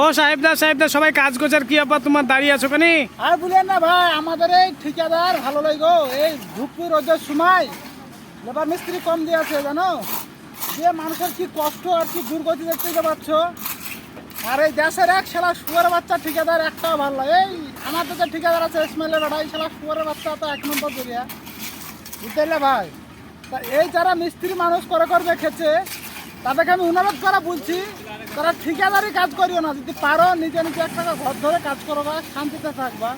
ও সাহেবদা সাহেবদা, সবাই কাজ আর কি আবার তোমার দাঁড়িয়ে আছো কেন আর বলেন না ভাই, আমাদের এই ঠিকাদার ভালো লাগো এই ধুপি রোদের সময় লেবার মিস্ত্রি কম দিয়েছে জানো? যে মানুষের কি কষ্ট আর কি দুর্গতি দেখতে পাচ্ছ। আর এই দেশের এক শালা শুয়ার বাচ্চা ঠিকাদার একটাও ভালো লাগে এই আমাদের যে ঠিকাদার আছে ইসমাইলের বেটা, এই শালা শুয়ারের বাচ্চা তো এক নম্বর জড়িয়া বুঝতে ভাই? তা এই যারা মিস্ত্রি মানুষ করে করে রেখেছে তাদেরকে আমি অনুরোধ করা বলছি তারা ঠিকাদারি কাজ করিও না। যদি পারো, নিজে নিজে একটা ঘর ধরে কাজ করবা, শান্তিতে থাকবা।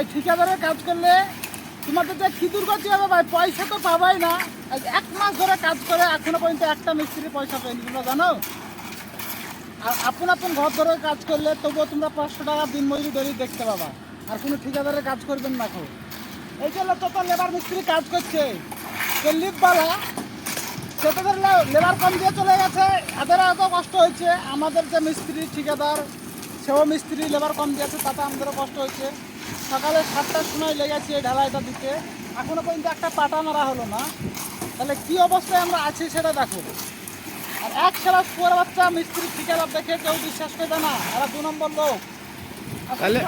এই ঠিকাদারের কাজ করলে তোমাদের যে কি দুর্গতি হবে ভাই, পয়সা তো পাবাই না। এক মাস ধরে কাজ করে এখনও পর্যন্ত একটা মিস্ত্রি পয়সা পাইনি তোমরা জানো? আর আপন আপন ঘর ধরে কাজ করলে তবুও তোমরা পাঁচশো টাকা দিন মজুরি দড়ি দেখতে পাবা। আর কোনো ঠিকাদারে কাজ করবেন না খুব এই যে লোক তো লেবার মিস্ত্রি কাজ করছে। যে লিপওয়ালা সে তাদের লেবার কম দিয়ে চলে গেছে। এদের এত কষ্ট হয়েছে। আমাদের যে মিস্ত্রি, ঠিকাদার, সেও মিস্ত্রি, লেবার কম দিয়েছে তাতে আমাদেরও কষ্ট হয়েছে। সকালে সাতটার সময় লেগেছে এই ঢালাইটা দিতে। এখনও পর্যন্ত একটা পাটা মারা হলো না। তাহলে কি অবস্থায় আমরা আছি সেটা দেখো। আর এক সারা শুয়ার বাচ্চা মিস্ত্রি ঠিকাদার দেখে কেউ বিশ্বাস করবে না। এরা দু নম্বর লোক। তাহলে-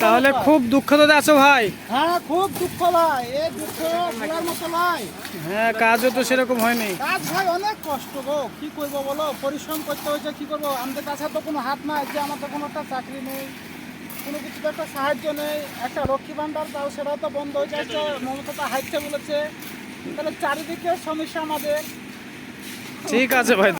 তাহলে। খুব দুঃখতে আছো ভাই। হ্যাঁ খুব দুঃখ ভাই। এ দুঃখ বলার মতো নয়। হ্যাঁ কাজও তো সেরকম হয়নি। কাজ ভাই অনেক কষ্ট গো। কি করব বলো? পরিশ্রম করতে হয়েছে কি করব? আমাদের কাছে তো কোনো হাত নাই যে আমাদের কোনো একটা চাকরি নেই কোনো কিছুতে একটা সাহায্য নেই। একটা লক্ষ্মী ভাণ্ডার তাও সেটাও তো বন্ধ হয়ে যাচ্ছে মমতা তো হাইটে বলেছে। তাহলে চারিদিকে সমস্যা আমাদের। ঠিক আছে ভাই।